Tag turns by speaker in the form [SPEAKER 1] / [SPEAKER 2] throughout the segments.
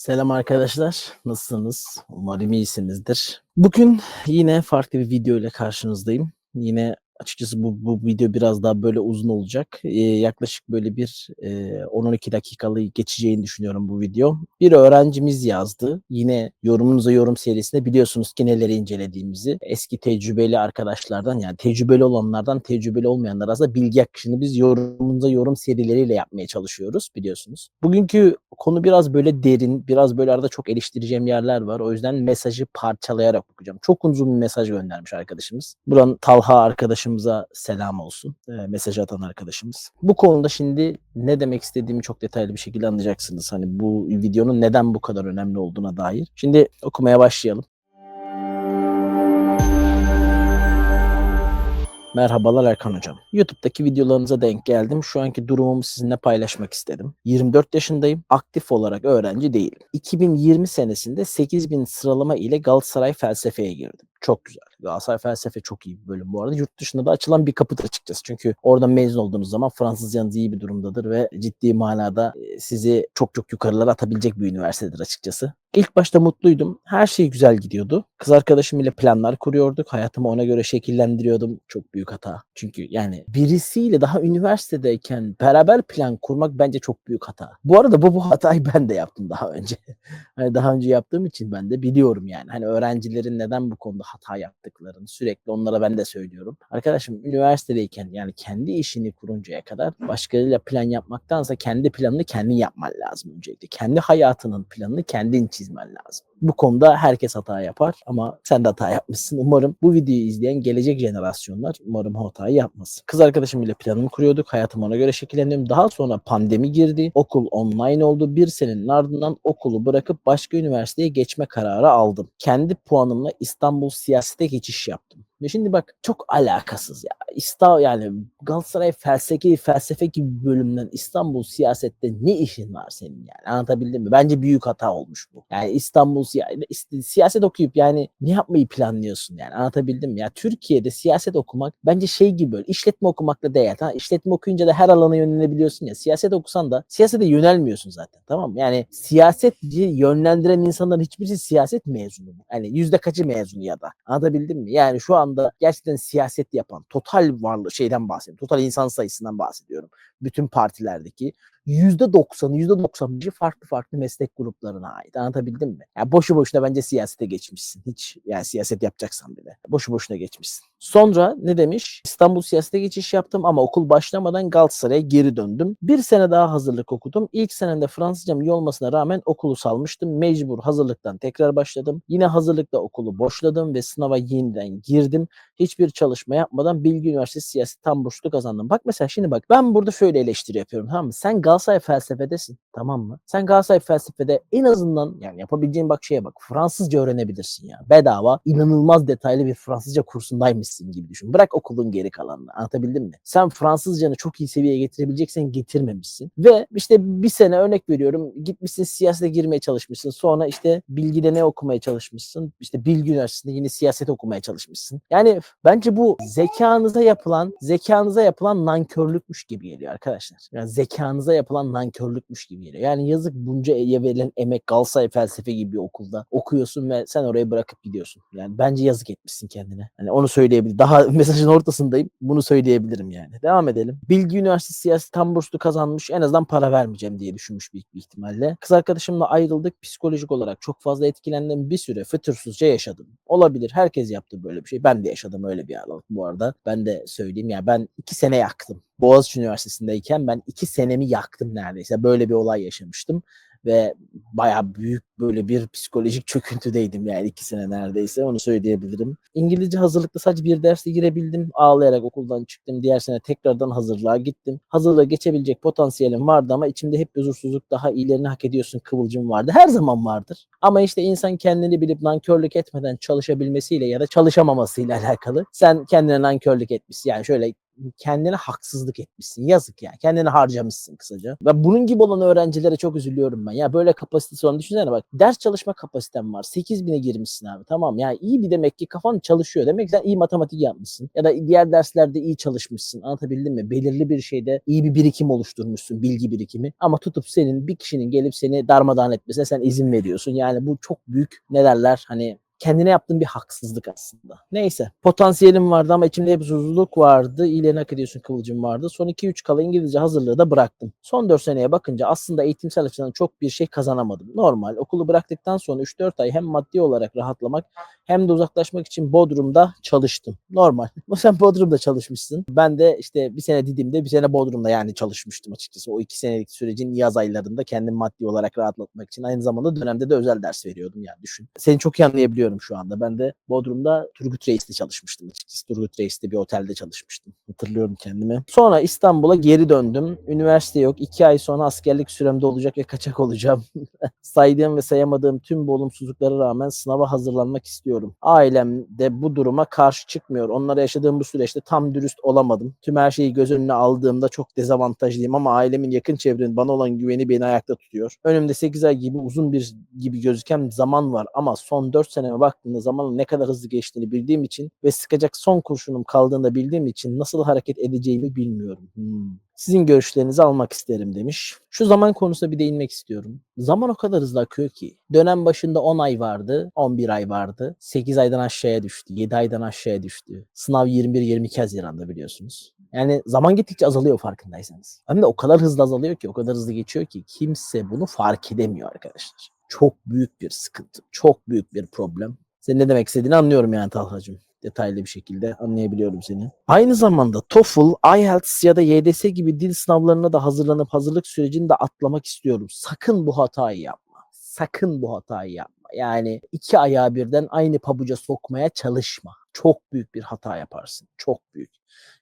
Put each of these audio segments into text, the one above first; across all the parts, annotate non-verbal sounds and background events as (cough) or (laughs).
[SPEAKER 1] Selam arkadaşlar. Nasılsınız? Umarım iyisinizdir. Bugün yine farklı bir video ile karşınızdayım. Yine açıkçası bu, bu video biraz daha böyle uzun olacak. Ee, yaklaşık böyle bir e, 10-12 dakikalı geçeceğini düşünüyorum bu video. Bir öğrencimiz yazdı. Yine yorumunuza yorum serisinde biliyorsunuz ki neleri incelediğimizi. Eski tecrübeli arkadaşlardan yani tecrübeli olanlardan tecrübeli olmayanlar aslında bilgi akışını biz yorumunuza yorum serileriyle yapmaya çalışıyoruz biliyorsunuz. Bugünkü konu biraz böyle derin, biraz böyle arada çok eleştireceğim yerler var. O yüzden mesajı parçalayarak okuyacağım. Çok uzun bir mesaj göndermiş arkadaşımız. Buranın Talha arkadaşımıza selam olsun. E, mesaj atan arkadaşımız. Bu konuda şimdi ne demek istediğimi çok detaylı bir şekilde anlayacaksınız. Hani bu videonun neden bu kadar önemli olduğuna dair. Şimdi okumaya başlayalım. Merhabalar Erkan Hocam. YouTube'daki videolarınıza denk geldim. Şu anki durumumu sizinle paylaşmak istedim. 24 yaşındayım. Aktif olarak öğrenci değilim. 2020 senesinde 8000 sıralama ile Galatasaray felsefeye girdim. Çok güzel. Galatasaray felsefe çok iyi bir bölüm bu arada. Yurt dışında da açılan bir kapıdır açıkçası. Çünkü orada mezun olduğunuz zaman Fransızcanız iyi bir durumdadır ve ciddi manada e, sizi çok çok yukarılara atabilecek bir üniversitedir açıkçası. İlk başta mutluydum. Her şey güzel gidiyordu. Kız arkadaşım ile planlar kuruyorduk. Hayatımı ona göre şekillendiriyordum. Çok büyük hata. Çünkü yani birisiyle daha üniversitedeyken beraber plan kurmak bence çok büyük hata. Bu arada bu, bu hatayı ben de yaptım daha önce. (laughs) hani daha önce yaptığım için ben de biliyorum yani. Hani öğrencilerin neden bu konuda hata yaptıklarını sürekli onlara ben de söylüyorum. Arkadaşım üniversitedeyken yani kendi işini kuruncaya kadar başkalarıyla plan yapmaktansa kendi planını kendin yapman lazım öncelikle. Kendi hayatının planını kendin çizmen lazım. Bu konuda herkes hata yapar ama sen de hata yapmışsın. Umarım bu videoyu izleyen gelecek jenerasyonlar umarım hatayı yapmasın. Kız arkadaşım ile planımı kuruyorduk. Hayatım ona göre şekillendim. Daha sonra pandemi girdi. Okul online oldu. Bir senenin ardından okulu bırakıp başka üniversiteye geçme kararı aldım. Kendi puanımla İstanbul siyasete geçiş yaptım. Ve şimdi bak çok alakasız ya. İstanbul yani Galatasaray felsefe felsefe gibi bölümden İstanbul siyasette ne işin var senin yani? Anlatabildim mi? Bence büyük hata olmuş bu. Yani İstanbul siya- siyaset okuyup yani ne yapmayı planlıyorsun yani? Anlatabildim mi? Ya Türkiye'de siyaset okumak bence şey gibi böyle işletme okumakla değil. Ha? İşletme okuyunca da her alana yönelebiliyorsun ya. Siyaset okusan da siyasete yönelmiyorsun zaten. Tamam mı? Yani siyasetci yönlendiren insanların hiçbirisi siyaset mezunu. Yani yüzde kaçı mezunu ya da. Anlatabildim mi? Yani şu anda gerçekten siyaset yapan total varlığı şeyden bahsediyorum. Total insan sayısından bahsediyorum. Bütün partilerdeki %90'ı %95'i farklı farklı meslek gruplarına ait. Anlatabildim mi? Yani boşu boşuna bence siyasete geçmişsin. Hiç yani siyaset yapacaksan bile. Boşu boşuna geçmişsin. Sonra ne demiş? İstanbul siyasete geçiş yaptım ama okul başlamadan Galatasaray'a geri döndüm. Bir sene daha hazırlık okudum. İlk senemde Fransızcam iyi olmasına rağmen okulu salmıştım. Mecbur hazırlıktan tekrar başladım. Yine hazırlıkta okulu boşladım ve sınava yeniden girdim. Hiçbir çalışma yapmadan Bilgi Üniversitesi siyaset tam burslu kazandım. Bak mesela şimdi bak ben burada şöyle eleştiri yapıyorum tamam mı? Sen Galatasaray felsefedesin tamam mı? Sen Galatasaray felsefede en azından yani yapabileceğin bak şeye bak Fransızca öğrenebilirsin ya. Bedava inanılmaz detaylı bir Fransızca kursundaymışsın gibi düşün. Bırak okulun geri kalanını anlatabildim mi? Sen Fransızcanı çok iyi seviyeye getirebileceksen getirmemişsin. Ve işte bir sene örnek veriyorum gitmişsin siyasete girmeye çalışmışsın. Sonra işte bilgide ne okumaya çalışmışsın? İşte Bilgi Üniversitesi'nde yine siyaset okumaya çalışmışsın. Yani bence bu zekanıza yapılan zekanıza yapılan nankörlükmüş gibi geliyor arkadaşlar. Yani zekanıza yapılan nankörlükmüş gibi geliyor. Yani yazık bunca verilen emek Galatasaray felsefe gibi bir okulda okuyorsun ve sen orayı bırakıp gidiyorsun. Yani bence yazık etmişsin kendine. Hani onu söyleyebilirim. Daha (laughs) mesajın ortasındayım. Bunu söyleyebilirim yani. Devam edelim. Bilgi Üniversitesi siyaset tam burslu kazanmış. En azından para vermeyeceğim diye düşünmüş büyük bir ihtimalle. Kız arkadaşımla ayrıldık. Psikolojik olarak çok fazla etkilendim. Bir süre fütursuzca yaşadım. Olabilir. Herkes yaptı böyle bir şey. Ben de yaşadım öyle bir aralık bu arada. Ben de söyleyeyim ya ben iki sene yaktım. Boğaziçi Üniversitesi'ndeyken ben iki senemi yaktım neredeyse. Böyle bir olay yaşamıştım ve bayağı büyük böyle bir psikolojik çöküntüdeydim yani iki sene neredeyse onu söyleyebilirim. İngilizce hazırlıkta sadece bir derse girebildim. Ağlayarak okuldan çıktım. Diğer sene tekrardan hazırlığa gittim. Hazırlığa geçebilecek potansiyelim vardı ama içimde hep bir huzursuzluk daha iyilerini hak ediyorsun kıvılcım vardı. Her zaman vardır. Ama işte insan kendini bilip nankörlük etmeden çalışabilmesiyle ya da çalışamamasıyla (laughs) alakalı. Sen kendine nankörlük etmişsin. Yani şöyle kendine haksızlık etmişsin. Yazık yani. Kendini harcamışsın kısaca. Ve bunun gibi olan öğrencilere çok üzülüyorum ben. Ya böyle kapasitesi olan düşünsene bak. Ders çalışma kapasiten var. 8000'e girmişsin abi. Tamam ya iyi bir demek ki kafan çalışıyor. Demek ki sen iyi matematik yapmışsın. Ya da diğer derslerde iyi çalışmışsın. Anlatabildim mi? Belirli bir şeyde iyi bir birikim oluşturmuşsun. Bilgi birikimi. Ama tutup senin bir kişinin gelip seni darmadağın etmesine sen izin veriyorsun. Yani bu çok büyük ne derler hani kendine yaptığın bir haksızlık aslında. Neyse. Potansiyelim vardı ama içimde hep susuzluk vardı. İyiliğine hak ediyorsun kıvılcım vardı. Son 2-3 kala İngilizce hazırlığı da bıraktım. Son 4 seneye bakınca aslında eğitimsel açıdan çok bir şey kazanamadım. Normal. Okulu bıraktıktan sonra 3-4 ay hem maddi olarak rahatlamak hem de uzaklaşmak için Bodrum'da çalıştım. Normal. (laughs) Sen Bodrum'da çalışmışsın. Ben de işte bir sene Didim'de bir sene Bodrum'da yani çalışmıştım açıkçası. O iki senelik sürecin yaz aylarında kendim maddi olarak rahatlatmak için. Aynı zamanda dönemde de özel ders veriyordum yani düşün. Seni çok iyi anlayabiliyorum şu anda. Ben de Bodrum'da Turgut Reis'te çalışmıştım açıkçası. Turgut Reis'te bir otelde çalışmıştım. Hatırlıyorum kendimi. Sonra İstanbul'a geri döndüm. Üniversite yok. İki ay sonra askerlik süremde olacak ve kaçak olacağım. (laughs) Saydığım ve sayamadığım tüm bu olumsuzluklara rağmen sınava hazırlanmak istiyorum. Ailem de bu duruma karşı çıkmıyor. Onlara yaşadığım bu süreçte tam dürüst olamadım. Tüm her şeyi göz önüne aldığımda çok dezavantajlıyım ama ailemin yakın çevrenin bana olan güveni beni ayakta tutuyor. Önümde 8 ay gibi uzun bir gibi gözüken zaman var ama son 4 baktığımda zamanın ne kadar hızlı geçtiğini bildiğim için ve sıkacak son kurşunum kaldığında bildiğim için nasıl hareket edeceğimi bilmiyorum. Hmm. Sizin görüşlerinizi almak isterim demiş. Şu zaman konusuna bir değinmek istiyorum. Zaman o kadar hızlı akıyor ki. Dönem başında 10 ay vardı, 11 ay vardı. 8 aydan aşağıya düştü, 7 aydan aşağıya düştü. Sınav 21-22 Haziran'da biliyorsunuz. Yani zaman gittikçe azalıyor farkındaysanız. Hem de o kadar hızlı azalıyor ki, o kadar hızlı geçiyor ki kimse bunu fark edemiyor arkadaşlar. Çok büyük bir sıkıntı, çok büyük bir problem. Senin ne demek istediğini anlıyorum yani Talhacığım detaylı bir şekilde anlayabiliyorum seni. Aynı zamanda TOEFL, IELTS ya da YDS gibi dil sınavlarına da hazırlanıp hazırlık sürecini de atlamak istiyorum. Sakın bu hatayı yapma. Sakın bu hatayı yapma. Yani iki ayağı birden aynı pabuca sokmaya çalışma. Çok büyük bir hata yaparsın. Çok büyük.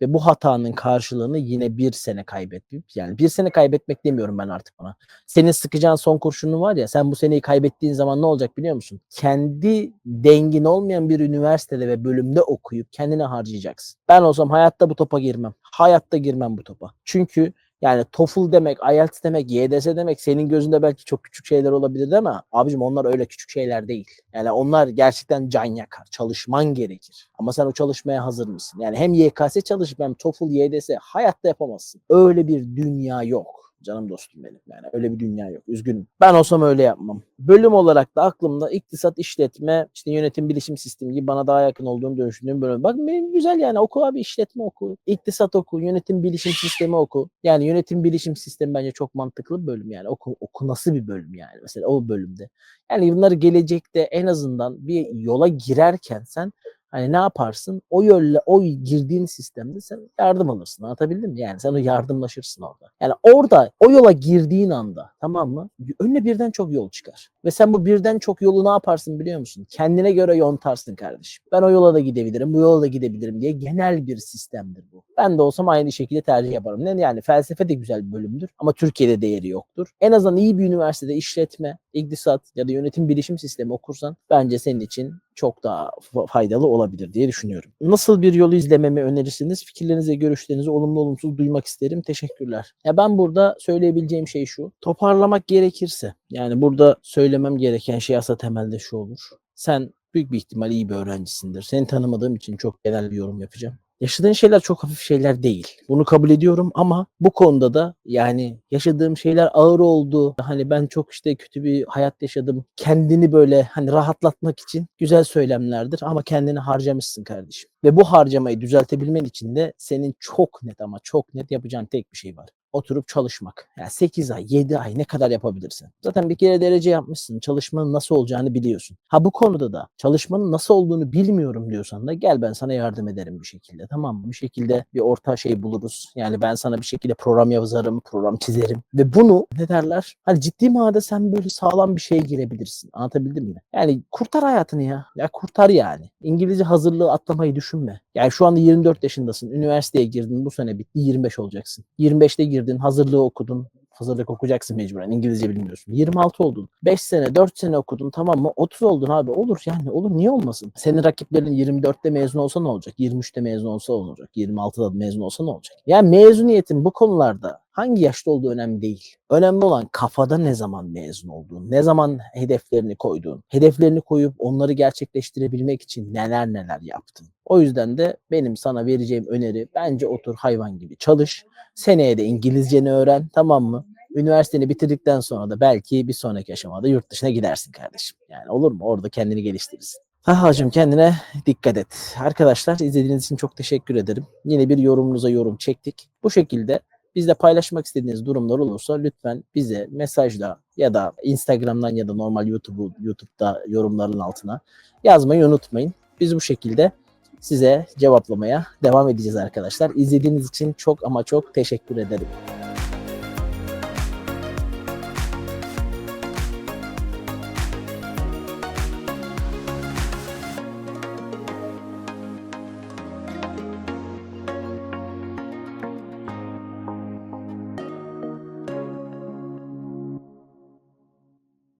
[SPEAKER 1] Ve bu hatanın karşılığını yine bir sene kaybetmek. Yani bir sene kaybetmek demiyorum ben artık buna. Senin sıkacağın son kurşunun var ya sen bu seneyi kaybettiğin zaman ne olacak biliyor musun? Kendi dengin olmayan bir üniversitede ve bölümde okuyup kendine harcayacaksın. Ben olsam hayatta bu topa girmem. Hayatta girmem bu topa. Çünkü yani TOEFL demek, IELTS demek, YDS demek senin gözünde belki çok küçük şeyler olabilir mi? Abicim onlar öyle küçük şeyler değil. Yani onlar gerçekten can yakar. Çalışman gerekir. Ama sen o çalışmaya hazır mısın? Yani hem YKS çalışıp hem TOEFL, YDS hayatta yapamazsın. Öyle bir dünya yok. Canım dostum benim. Yani öyle bir dünya yok. Üzgünüm. Ben olsam öyle yapmam. Bölüm olarak da aklımda iktisat, işletme, işte yönetim, bilişim sistemi gibi bana daha yakın olduğunu düşündüğüm bölüm. Bak benim güzel yani oku abi işletme oku, iktisat oku, yönetim, bilişim sistemi oku. Yani yönetim, bilişim sistemi bence çok mantıklı bir bölüm yani. Oku, oku nasıl bir bölüm yani mesela o bölümde. Yani bunları gelecekte en azından bir yola girerken sen Hani ne yaparsın? O yolla, o girdiğin sistemde sen yardım alırsın. Anlatabildim mi? Yani sen o yardımlaşırsın orada. Yani orada o yola girdiğin anda tamam mı? Önüne birden çok yol çıkar. Ve sen bu birden çok yolu ne yaparsın biliyor musun? Kendine göre yontarsın kardeşim. Ben o yola da gidebilirim, bu yola da gidebilirim diye genel bir sistemdir bu. Ben de olsam aynı şekilde tercih yaparım. Ne yani felsefe de güzel bir bölümdür ama Türkiye'de değeri yoktur. En azından iyi bir üniversitede işletme, iktisat ya da yönetim bilişim sistemi okursan bence senin için çok daha faydalı olabilir diye düşünüyorum. Nasıl bir yolu izlememi önerirsiniz? Fikirlerinizi, görüşlerinizi olumlu olumsuz duymak isterim. Teşekkürler. Ya ben burada söyleyebileceğim şey şu. Toparlamak gerekirse yani burada söylemem gereken şey aslında temelde şu olur. Sen büyük bir ihtimal iyi bir öğrencisindir. Seni tanımadığım için çok genel bir yorum yapacağım. Yaşadığın şeyler çok hafif şeyler değil. Bunu kabul ediyorum ama bu konuda da yani yaşadığım şeyler ağır oldu. Hani ben çok işte kötü bir hayat yaşadım. Kendini böyle hani rahatlatmak için güzel söylemlerdir ama kendini harcamışsın kardeşim. Ve bu harcamayı düzeltebilmen için de senin çok net ama çok net yapacağın tek bir şey var oturup çalışmak. Yani 8 ay, 7 ay ne kadar yapabilirsin? Zaten bir kere derece yapmışsın. Çalışmanın nasıl olacağını biliyorsun. Ha bu konuda da çalışmanın nasıl olduğunu bilmiyorum diyorsan da gel ben sana yardım ederim bir şekilde. Tamam mı? Bir şekilde bir orta şey buluruz. Yani ben sana bir şekilde program yazarım, program çizerim. Ve bunu ne derler? Hani ciddi manada sen böyle sağlam bir şeye girebilirsin. Anlatabildim mi? Yani kurtar hayatını ya. Ya kurtar yani. İngilizce hazırlığı atlamayı düşünme. Yani şu anda 24 yaşındasın. Üniversiteye girdin. Bu sene bitti. 25 olacaksın. 25'te girdin. Hazırlığı okudun. Hazırlık okuyacaksın mecburen. İngilizce bilmiyorsun. 26 oldun. 5 sene 4 sene okudun tamam mı? 30 oldun abi. Olur yani olur. Niye olmasın? Senin rakiplerin 24'te mezun olsa ne olacak? 23'te mezun olsa ne olacak? 26'da mezun olsa ne olacak? Yani mezuniyetin bu konularda hangi yaşta olduğu önemli değil. Önemli olan kafada ne zaman mezun olduğun, ne zaman hedeflerini koyduğun, hedeflerini koyup onları gerçekleştirebilmek için neler neler yaptın. O yüzden de benim sana vereceğim öneri bence otur hayvan gibi çalış. Seneye de İngilizceni öğren tamam mı? Üniversiteni bitirdikten sonra da belki bir sonraki aşamada yurt dışına gidersin kardeşim. Yani olur mu? Orada kendini geliştirirsin. Tahacığım kendine dikkat et. Arkadaşlar izlediğiniz için çok teşekkür ederim. Yine bir yorumunuza yorum çektik. Bu şekilde bizle paylaşmak istediğiniz durumlar olursa lütfen bize mesajla ya da Instagram'dan ya da normal YouTube YouTube'da yorumların altına yazmayı unutmayın. Biz bu şekilde size cevaplamaya devam edeceğiz arkadaşlar. İzlediğiniz için çok ama çok teşekkür ederim.